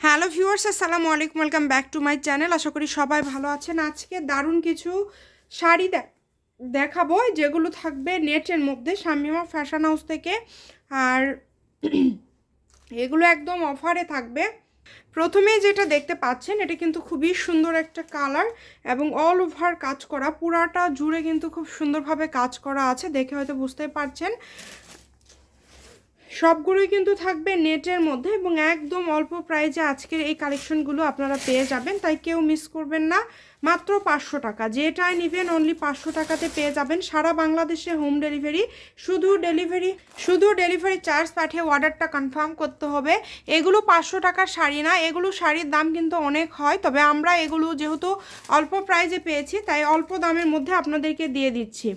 Hello viewers, আসসালামু আলাইকুম, welcome back to my channel. আশা করি সবাই ভালো আছেন। আজকে দারুণ কিছু শাড়ি দেখাবো যেগুলো থাকবে নেটের মধ্যে শামিমা ফ্যাশন হাউস থেকে। আর এগুলো একদম অফারে থাকবে। প্রথমেই যেটা দেখতে পাচ্ছেন, এটা কিন্তু খুবই সুন্দর একটা কালার এবং অল ওভার কাজ করা। পুরাটা জুড়ে কিন্তু খুব সুন্দরভাবে কাজ করা আছে, দেখে হয়তো বুঝতেই পারছেন। সবগুলোই কিন্তু থাকবে নেটের মধ্যে এবং একদম অল্প প্রাইজে আজকের এই কালেকশনগুলো আপনারা পেয়ে যাবেন। তাই কেউ মিস করবেন না। মাত্র পাঁচশো টাকা। যেটাই নেবেন অনলি পাঁচশো টাকাতে পেয়ে যাবেন। সারা বাংলাদেশে হোম ডেলিভারি শুধু ডেলিভারি শুধু ডেলিভারি চার্জ পাঠিয়ে অর্ডারটা কনফার্ম করতে হবে। এগুলো পাঁচশো টাকার শাড়ি না, এগুলো শাড়ির দাম কিন্তু অনেক হয়। তবে আমরা এগুলো যেহেতু অল্প প্রাইজে পেয়েছি, তাই অল্প দামের মধ্যে আপনাদেরকে দিয়ে দিচ্ছি।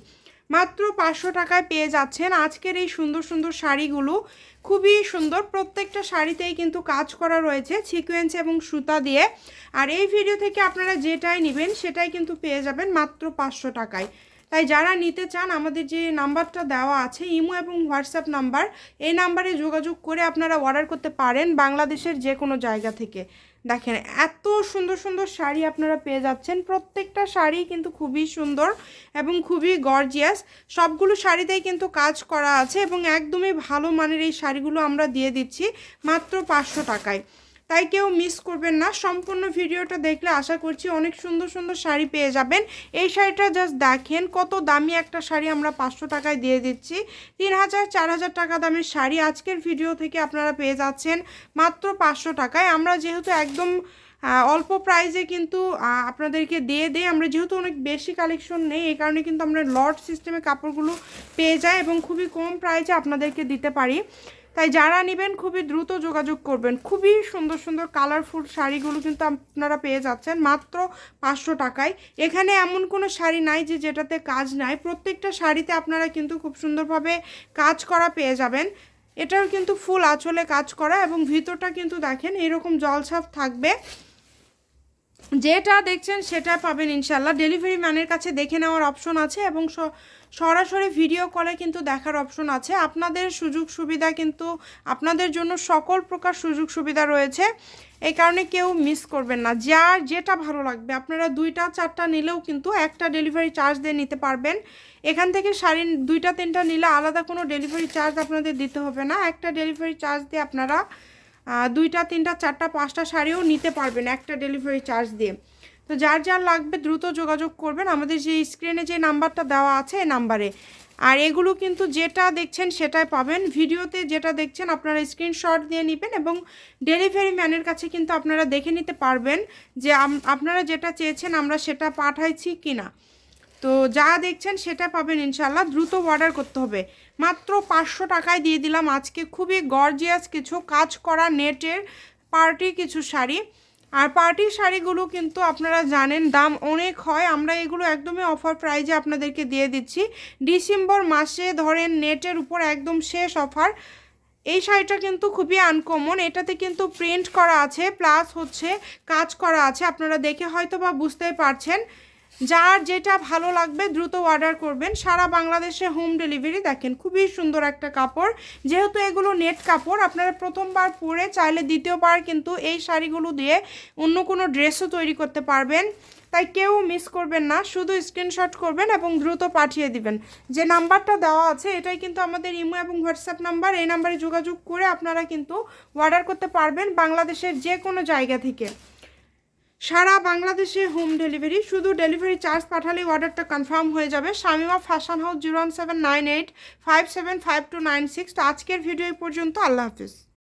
মাত্র পাঁচশো টাকায় পেয়ে যাচ্ছেন। আজকের এই সুন্দর সুন্দর শাড়িগুলো খুবই সুন্দর। প্রত্যেকটা শাড়িতেই কিন্তু কাজ করা রয়েছে সিকোয়েন্স এবং সুতা দিয়ে। আর এই ভিডিও থেকে আপনারা যেটাই নেবেন সেটাই কিন্তু পেয়ে যাবেন মাত্র পাঁচশো টাকায়। তাই যারা নিতে চান, আমাদের যে নাম্বারটা দেওয়া আছে, ইমো এবং হোয়াটসঅ্যাপ নাম্বার, এই নাম্বারে যোগাযোগ করে আপনারা অর্ডার করতে পারেন বাংলাদেশের যে কোনো জায়গা থেকে। দেখেন, এত সুন্দর সুন্দর শাড়ি আপনারা পেয়ে যাচ্ছেন। প্রত্যেকটা শাড়ি কিন্তু খুবই সুন্দর এবং খুবই গর্জিয়াস সবগুলো শাড়িতেই কিন্তু কাজ করা আছে এবং একদমই ভালো মানের এই শাড়িগুলো আমরা দিয়ে দিচ্ছি মাত্র পাঁচশো টাকায়। তাই কেউ মিস করবেন না। সম্পূর্ণ ভিডিওটা দেখলে আশা করছি অনেক সুন্দর সুন্দর শাড়ি পেয়ে যাবেন। এই শাড়িটা জাস্ট দেখেন কত দামি একটা শাড়ি আমরা পাঁচশো টাকায় দিয়ে দিচ্ছি। তিন হাজার, চার হাজার টাকা দামের শাড়ি আজকের ভিডিও থেকে আপনারা পেয়ে যাচ্ছেন মাত্র পাঁচশো টাকায়। আমরা যেহেতু একদম অল্প প্রাইজে কিন্তু আপনাদেরকে দিয়ে দেই। আমরা যেহেতু অনেক বেশি কালেকশন নেই, এই কারণে কিন্তু আমরা লট সিস্টেমে কাপড়গুলো পেয়ে যাই এবং খুবই কম প্রাইজে আপনাদেরকে দিতে পারি। তাই যারা নেবেন খুবই দ্রুত যোগাযোগ করবেন। খুবই সুন্দর সুন্দর কালারফুল শাড়িগুলো কিন্তু আপনারা পেয়ে যাচ্ছেন মাত্র পাঁচশো টাকায়। এখানে এমন কোনো শাড়ি নাই যে যেটাতে কাজ নাই। প্রত্যেকটা শাড়িতে আপনারা কিন্তু খুব সুন্দরভাবে কাজ করা পেয়ে যাবেন। এটাও কিন্তু ফুল আঁচলে কাজ করা এবং ভিতরটা কিন্তু দেখেন এরকম জলছাপ থাকবে। যেটা দেখছেন সেটা পাবেন ইনশাল্লাহ ডেলিভারি ম্যানের কাছে দেখে নেওয়ার অপশন আছে এবং সরাসরি ভিডিও কলে কিন্তু দেখার অপশন আছে। আপনাদের সুযোগ সুবিধা কিন্তু, আপনাদের জন্য সকল প্রকার সুযোগ সুবিধা রয়েছে। এই কারণে কেউ মিস করবেন না। যার যেটা ভালো লাগবে, আপনারা দুইটা, চারটা নিলেও কিন্তু একটা ডেলিভারি চার্জ দিয়ে নিতে পারবেন। এখান থেকে শাড়ি দুইটা, তিনটা নিলে আলাদা কোনো ডেলিভারি চার্জ আপনাদের দিতে হবে না। একটা ডেলিভারি চার্জ দিয়ে আপনারা দুইটা, তিনটা, চারটা, পাঁচটা শাড়িও নিতে পারবেন একটা ডেলিভারি চার্জ দিয়ে। তো যার যার লাগবে দ্রুত যোগাযোগ করবেন। আমাদের যে স্ক্রিনে যে নাম্বারটা দেওয়া আছে এই নাম্বারে। আর এগুলো কিন্তু যেটা দেখছেন সেটাই পাবেন। ভিডিওতে যেটা দেখছেন আপনারা স্ক্রিনশট দিয়ে নেবেন এবং ডেলিভারি ম্যানের কাছে কিন্তু আপনারা দেখে নিতে পারবেন যে আপনারা যেটা চেয়েছেন আমরা সেটা পাঠাইছি কি না তো যা দেখছেন সেটা পাবেন ইনশাল্লাহ দ্রুত অর্ডার করতে হবে। মাত্র পাঁচশো টাকায় দিয়ে দিলাম আজকে। খুবই গর্জিয়াস কিছু কাজ করা নেটের পার্টি কিছু শাড়ি। আর পার্টি শাড়িগুলো কিন্তু আপনারা জানেন দাম অনেক হয়। আমরা এগুলো একদমই অফার প্রাইজে আপনাদেরকে দিয়ে দিচ্ছি। ডিসেম্বর মাসে ধরেন নেটের উপর একদম শেষ অফার এই শাড়িটা কিন্তু খুবই আনকমন এটাতে কিন্তু প্রিন্ট করা আছে প্লাস হচ্ছে কাজ করা আছে। আপনারা দেখে হয়তো বা বুঝতেই পারছেন। যার যেটা ভালো লাগবে দ্রুত অর্ডার করবেন। সারা বাংলাদেশে হোম ডেলিভারি দেখেন, খুবই সুন্দর একটা কাপড়। যেহেতু এগুলো নেট কাপড়, আপনারা প্রথমবার পরে চাইলে দ্বিতীয়বার কিন্তু এই শাড়িগুলো দিয়ে অন্য কোনো ড্রেসও তৈরি করতে পারবেন। তাই কেউ মিস করবেন না, শুধু স্ক্রিনশট করবেন এবং দ্রুত পাঠিয়ে দিবেন। যে নাম্বারটা দেওয়া আছে, এটাই কিন্তু আমাদের ইমো এবং হোয়াটসঅ্যাপ নাম্বার। এই নাম্বারে যোগাযোগ করে আপনারা কিন্তু অর্ডার করতে পারবেন বাংলাদেশের যে কোনো জায়গা থেকে। সারা বাংলাদেশে হোম ডেলিভারি শুধু ডেলিভারি চার্জ পাঠালেই অর্ডারটা কনফার্ম হয়ে যাবে। Shamima fashion house zero one seven nine eight five seven five two nine six তো আজকের ভিডিও পর্যন্ত, আল্লাহ হাফিজ।